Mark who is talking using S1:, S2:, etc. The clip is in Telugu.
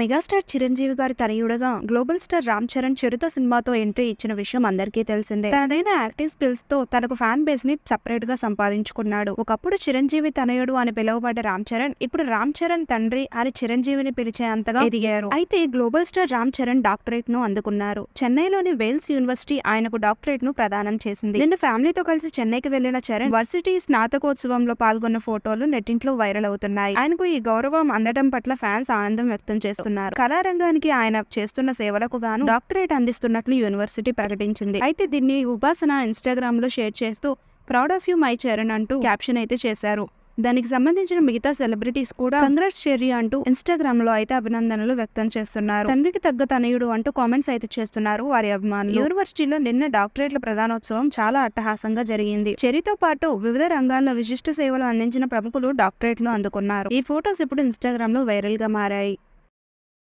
S1: మెగాస్టార్ చిరంజీవి గారి తనయుడుగా గ్లోబల్ స్టార్ రామ్ చరణ్ చిరుత సినిమాతో ఎంట్రీ ఇచ్చిన విషయం అందరికీ తెలిసిందే. తనదైన యాక్టింగ్ స్కిల్స్తో తనకు ఫ్యాన్ బేస్ని సపరేట్గా సంపాదించుకున్నాడు. ఒకప్పుడు చిరంజీవి తనయుడు అని పిలువబడ్డ రామ్ చరణ్ ఇప్పుడు రామ్ చరణ్ తండ్రి అని చిరంజీవిని పిలిచే అంతగా ఎదిగారు. అయితే గ్లోబల్ స్టార్ రామ్ చరణ్ డాక్టరేట్ను అందుకున్నారు. చెన్నైలోని వేల్స్ యూనివర్సిటీ ఆయనకు డాక్టరేట్ను ప్రదానం చేసింది. నిన్న ఫ్యామిలీతో కలిసి చెన్నైకి వెళ్ళిన చరణ్ వర్సిటీ స్నాతకోత్సవంలో పాల్గొన్న ఫోటోలు నెట్టింట్లో వైరల్ అవుతున్నాయి. ఆయనకు ఈ గౌరవం అందడం పట్ల ఫ్యాన్స్ ఆనందం వ్యక్తం చేశారు చేస్తున్నారు. కళారంగానికి ఆయన చేస్తున్న సేవలకు గాను డాక్టరేట్ అందిస్తున్నట్లు యూనివర్సిటీ ప్రకటించింది. అయితే దీన్ని ఉపాసన ఇన్స్టాగ్రామ్లో షేర్ చేస్తూ proud of you my Charan అంటూ క్యాప్షన్ అయితే చేశారు. దానికి సంబంధించిన మిగతా సెలబ్రిటీస్ కూడా కంగ్రెస్ చెర్రీ అంటూ ఇన్స్టాగ్రామ్లో అయితే అభినందనలు వ్యక్తం చేస్తున్నారు. తండ్రికి తగ్గ తనయుడు అంటూ కామెంట్స్ అయితే చేస్తున్నారు. వారి అభిమానులు యూనివర్సిటీలో నిన్న డాక్టరేట్ల ప్రధానోత్సవం చాలా అట్టహాసంగా జరిగింది. చెర్రీతో పాటు వివిధ రంగాల్లో విశిష్ట సేవలు అందించిన ప్రముఖులు డాక్టరేట్లు అందుకున్నారు. ఈ ఫొటోస్ ఇప్పుడు ఇన్స్టాగ్రామ్లో వైరల్గా మారాయి.